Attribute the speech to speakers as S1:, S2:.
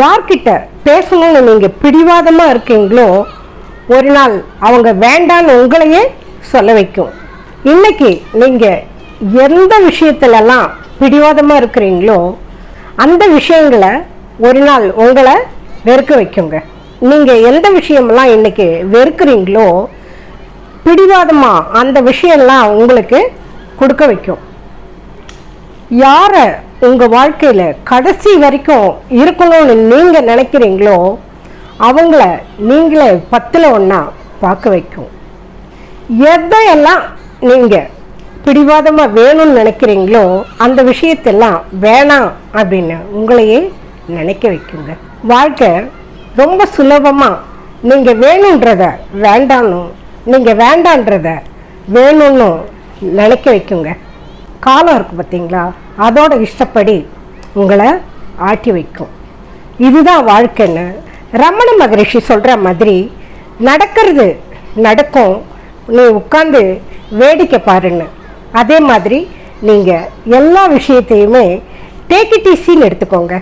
S1: யார்கிட்ட பேசணும்னு நீங்கள் பிடிவாதமாக இருக்கீங்களோ ஒரு நாள் அவங்க வேண்டான்னு உங்களையே சொல்ல வைக்கும். இன்னைக்கு நீங்கள் எந்த விஷயத்துலலாம் பிடிவாதமாக இருக்கிறீங்களோ அந்த விஷயங்களை ஒரு நாள் உங்களை வெறுக்க வைக்குங்க. நீங்கள் எந்த விஷயமெல்லாம் இன்றைக்கி வெறுக்கிறீங்களோ பிடிவாதமாக அந்த விஷயம்லாம் உங்களுக்கு கொடுக்க வைக்கும். யாரை உங்கள் வாழ்க்கையில் கடைசி வரைக்கும் இருக்கணும்னு நீங்கள் நினைக்கிறீங்களோ அவங்கள நீங்களே பத்தில் ஒன்றா பார்க்க வைக்கும். எதையெல்லாம் நீங்கள் பிடிவாதமாக வேணும்னு நினைக்கிறீங்களோ அந்த விஷயத்தெல்லாம் வேணாம் அப்படின்னு உங்களையே நினைக்க வைக்குங்க. வாழ்க்கை ரொம்ப சுலபமாக நீங்கள் வேணுன்றத வேண்டானும் நீங்கள் வேண்டான்றத வேணும்னு நினைக்க வைக்குங்க. காலம் இருக்குது பார்த்தீங்களா? அதோட இஷ்டப்படி உங்களை ஆட்டி வைக்கும். இதுதான் வாழ்க்கைன்னு ரமண மகரிஷி சொல்கிற மாதிரி நடக்கிறது நடக்கும். நீ உட்காந்து வேடிக்கை பாருன்னு. அதே மாதிரி நீங்கள் எல்லா விஷயத்தையுமே டேக் இட் ஈஸின்னு எடுத்துக்கோங்க.